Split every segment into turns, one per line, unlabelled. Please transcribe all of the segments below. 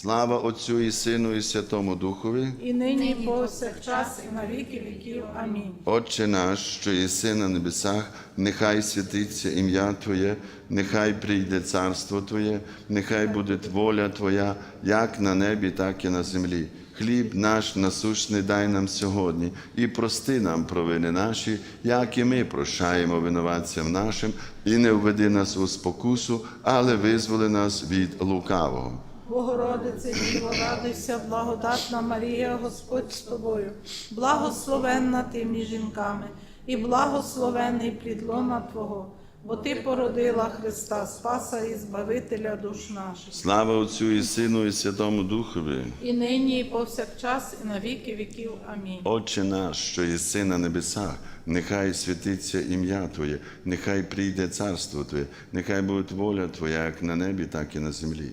Слава Отцю і Сину, і Святому Духові.
І нині, і повсякчас, і на віки віків. Амінь.
Отче наш, що єси на небесах, нехай святиться ім'я Твоє, нехай прийде царство Твоє, нехай буде воля Твоя, як на небі, так і на землі. Хліб наш насущний дай нам сьогодні, і прости нам провини наші, як і ми прощаємо винуватцям нашим, і не введи нас у спокусу, але визволи нас від лукавого.
Богородице, Діво, радуйся, благодатна Марія, Господь з тобою, благословенна ти між жінками, і благословенний плід лона Твого, бо Ти породила Христа Спаса і Збавителя душ наших.
Слава Отцю і Сину, і Святому Духові.
І нині, і повсякчас, і на віки віків. Амінь.
Отче наш, що єси на небесах, нехай святиться ім'я Твоє, нехай прийде царство Твоє, нехай буде воля Твоя, як на небі, так і на землі.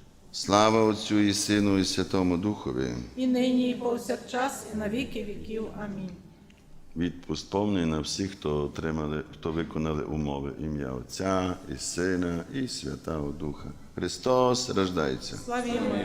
Слава Отцю і Сину, і Святому Духові.
І нині, і повсякчас, і на віки віків. Амінь.
Відпуст повний на всіх, хто отримали, хто виконали умови ім'я Отця і Сина і Святого Духа. Христос рождається.
Слава Його!